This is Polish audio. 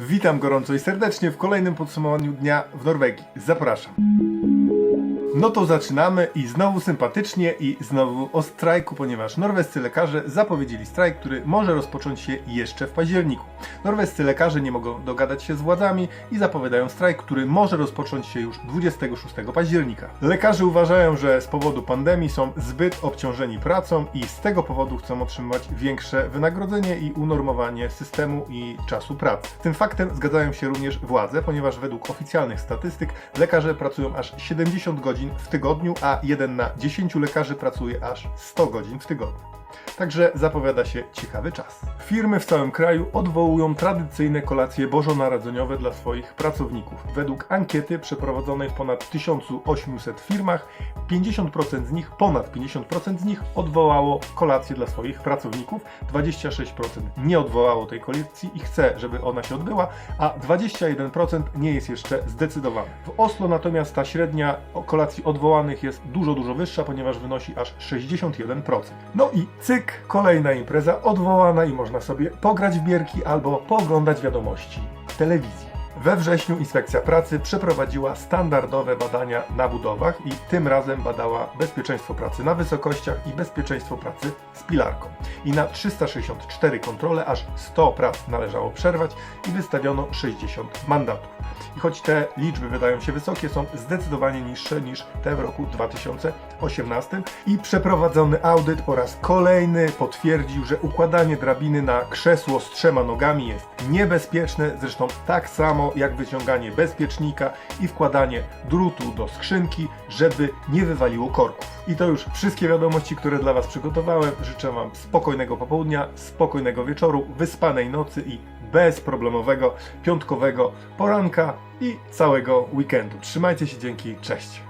Witam gorąco i serdecznie w kolejnym podsumowaniu dnia w Norwegii. Zapraszam. No to zaczynamy i znowu sympatycznie i znowu o strajku, ponieważ norwescy lekarze zapowiedzieli strajk, który może rozpocząć się jeszcze w październiku. Norwescy lekarze nie mogą dogadać się z władzami i zapowiadają strajk, który może rozpocząć się już 26 października. Lekarze uważają, że z powodu pandemii są zbyt obciążeni pracą i z tego powodu chcą otrzymywać większe wynagrodzenie i unormowanie systemu i czasu pracy. Tym faktem zgadzają się również władze, ponieważ według oficjalnych statystyk lekarze pracują aż 70 godzin w tygodniu, a jeden na 10 lekarzy pracuje aż 100 godzin w tygodniu. Także zapowiada się ciekawy czas. Firmy w całym kraju odwołują tradycyjne kolacje bożonarodzeniowe dla swoich pracowników. Według ankiety przeprowadzonej w ponad 1800 firmach, 50% z nich, ponad 50% z nich odwołało kolację dla swoich pracowników, 26% nie odwołało tej kolacji i chce, żeby ona się odbyła, a 21% nie jest jeszcze zdecydowane. W Oslo natomiast ta średnia kolacji odwołanych jest dużo, dużo wyższa, ponieważ wynosi aż 61%. No i cyk, kolejna impreza odwołana i można sobie pograć w bierki albo pooglądać wiadomości w telewizji. We wrześniu Inspekcja Pracy przeprowadziła standardowe badania na budowach i tym razem badała bezpieczeństwo pracy na wysokościach i bezpieczeństwo pracy z pilarką. I na 364 kontrole aż 100 prac należało przerwać i wystawiono 60 mandatów. I choć te liczby wydają się wysokie, są zdecydowanie niższe niż te w roku 2018 i przeprowadzony audyt po raz kolejny potwierdził, że układanie drabiny na krzesło z trzema nogami jest niebezpieczne, zresztą tak jak wyciąganie bezpiecznika i wkładanie drutu do skrzynki, żeby nie wywaliło korków. I to już wszystkie wiadomości, które dla Was przygotowałem. Życzę Wam spokojnego popołudnia, spokojnego wieczoru, wyspanej nocy i bezproblemowego piątkowego poranka i całego weekendu. Trzymajcie się, dzięki, cześć!